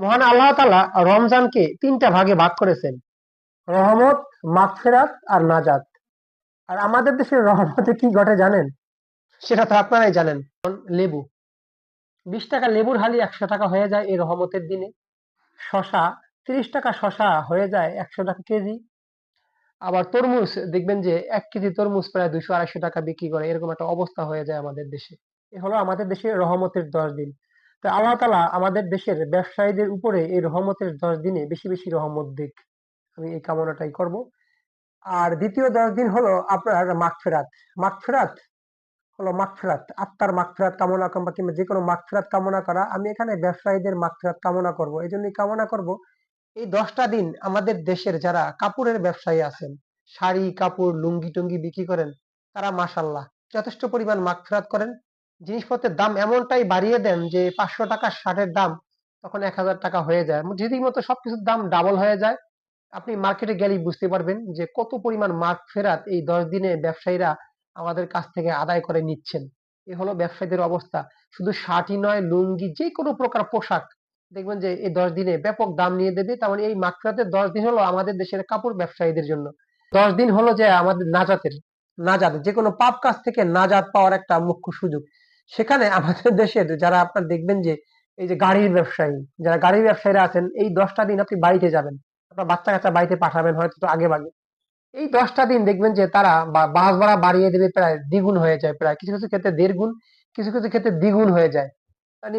মহান আল্লাহ তালা রমজানকে তিনটা ভাগে ভাগ করেছেন। রহমত, মাগফেরাত আর নাজাত। আর আমাদের দেশের রহমতে কি ঘটে জানেন? সেটা তো আপনারাই জানেন। লেবু। বিশ টাকা লেবুর হালি একশো টাকা হয়ে যায় এই রহমতের দিনে। শশা, তিরিশ টাকা শশা হয়ে যায় একশো টাকা কেজি। আবার তরমুজ, দেখবেন যে এক কেজি তরমুজ প্রায় দুশো আড়াইশো টাকা বিক্রি করে, এরকম একটা অবস্থা হয়ে যায় আমাদের দেশে। এ হলো আমাদের দেশের রহমতের দশ দিন। আল্লাহ তালা আমাদের দেশের ব্যবসায়ীদের উপরে এই রহমতের দশ দিনে বেশি বেশি রহমত দিক। আমি এই কামনাটাই করব। আর দ্বিতীয় দশ দিন হলো আপনার মাগফেরাত। মাগফেরাত হলো মাগফেরাত, আত্মার মাগফেরাত কামনা কিংবা কিংবা যে কোনো মাগফেরাত কামনা করা, আমি এখানে ব্যবসায়ীদের মাগফেরাত কামনা করব। এই জন্যই কামনা করব, এই দশটা দিন আমাদের দেশের যারা কাপড়ের ব্যবসায়ী আছেন, শাড়ি, কাপড়, লুঙ্গি টুঙ্গি বিক্রি করেন, তারা মাসাল্লাহ যথেষ্ট পরিমাণ মাগফেরাত করেন। জিনিসপত্রের দাম এমনটাই বাড়িয়ে দেন যে পাঁচশো টাকা শার্টের দাম তখন এক হাজার টাকা হয়ে যায়। যদি মতো সবকিছুর দাম ডাবল হয়ে যায়। আপনি মার্কেটে গেলেই বুঝতে পারবেন যে কত পরিমাণ মার্ক ফেরাত এই দশ দিনে ব্যবসায়ীরা আমাদের কাছ থেকে আদায় করে নিচ্ছেন। এ হলো ব্যবসায়ীদের অবস্থা। শুধু শার্টই নয়, লুঙ্গি, যে কোনো প্রকার পোশাক দেখবেন যে এই দশ দিনে ব্যাপক দাম নিয়ে দেবে। তেমন এই মাকফিরাতের দশ দিন হলো আমাদের দেশের কাপড় ব্যবসায়ীদের জন্য। দশ দিন হলো যে আমাদের নাজাতের, নাজাত, যে কোনো পাপ কাজ থেকে নাজাত পাওয়ার একটা মুখ্য সুযোগ। সেখানে আমাদের দেশের যারা আপনার দেখবেন যে, এই যে গাড়ির ব্যবসায়ী, যারা গাড়ির ব্যবসায়ীরা আছেন, এই দশটা দিন আপনি বাড়িতে যাবেন। আপনার বাচ্চা কাচ্চা বাড়িতে পাঠাবেন হয়তো তো আগে ভাগে। এই দশটা দিন দেখবেন যে তারা বাস ভাড়া বাড়িয়ে দেবে প্রায় দ্বিগুণ হয়ে যায়, প্রায় কিছু কিছু ক্ষেত্রে দেড় গুণ, কিছু কিছু ক্ষেত্রে দ্বিগুণ হয়ে যায়। মানে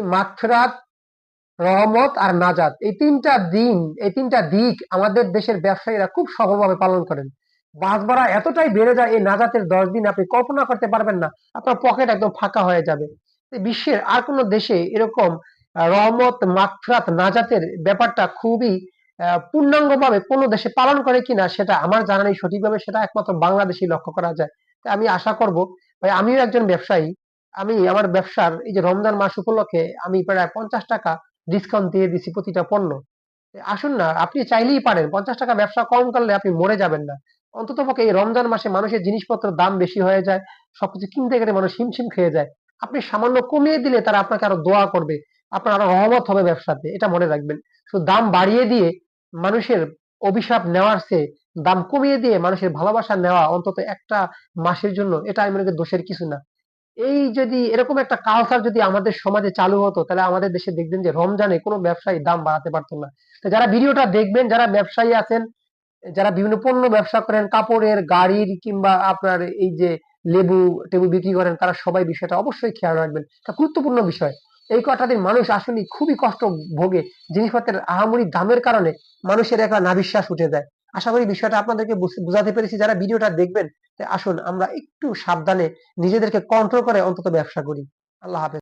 রহমত আর নাজাত, এই তিনটা দিন, এই তিনটা দিক আমাদের দেশের ব্যবসায়ীরা খুব সফলভাবে পালন করেন। বাস ভাড়া এতটাই বেড়ে যায়, এই নাজাতের দশ দিন আপনি কল্পনা করতে পারবেন না। আপনার পকেট একদম ফাঁকা হয়ে যাবে। বিশ্বের আর কোন দেশে এরকম রহমত, মাগফিরাত, নাজাতের ব্যাপারটা খুবই পূর্ণাঙ্গভাবে কোনো দেশে পালন করে কিনা সেটা আমার জানা নেই। সঠিকভাবে সেটা একমাত্র বাংলাদেশেই লক্ষ্য করা যায়। তাই আমি আশা করব, ভাই, আমিও একজন ব্যবসায়ী। আমি আমার ব্যবসার এই যে রমজান মাস উপলক্ষে আমি প্রায় পঞ্চাশ টাকা ডিসকাউন্ট দিয়ে দিছি প্রতিটা পণ্য। আসুন না, আপনি চাইলেই পারেন। পঞ্চাশ টাকা ব্যবসা কম করলে আপনি মরে যাবেন না। অন্তত পক্ষে এই রমজান মাসে মানুষের জিনিসপত্রের দাম বেশি হয়ে যায়, সবকিছু কিনতে গেলে মানুষ হিমশিম খেয়ে যায়। আপনি সামান্য কমিয়ে দিলে তারা আপনাকে আরও দোয়া করবে, আপনার আরও রহমত হবে ব্যবসাতে, এটা মনে রাখবেন। শুধু দাম বাড়িয়ে দিয়ে মানুষের অভিশাপ নেওয়ার চেয়ে দাম কমিয়ে দিয়ে মানুষের ভালোবাসা নেওয়া অন্তত একটা মাসের জন্য, এটা আমি মনে দোষের কিছু না। এই যদি এরকম একটা কালচার যদি আমাদের সমাজে চালু হতো, তাহলে আমাদের দেশে দেখবেন যে রমজানে কোনো ব্যবসায়ী দাম বাড়াতে পারতো না। তো যারা ভিডিওটা দেখবেন, যারা ব্যবসায়ী আছেন যারা বিভিন্ন পণ্য ব্যবসা করেন, কাপড়ের, গাড়ির কিংবা আপনার এই যে লেবু টেবু বিক্রি করেন, তারা সবাই বিষয়টা অবশ্যই খেয়াল রাখবেন। এটা গুরুত্বপূর্ণ বিষয়, এই কটা দিন মানুষ আসলে খুবই কষ্ট ভোগে জিনিসপত্রের আহামরি দামের কারণে মানুষের একটা নাবিশ্বাস উঠে যায়। আশা করি বিষয়টা আপনাদেরকে বুঝাতে পেরেছি। যারা ভিডিওটা দেখবেন আসুন, আমরা একটু সাবধানে নিজেদেরকে কন্ট্রোল করে অন্তত ব্যবসা করি। আল্লাহ হাফেজ।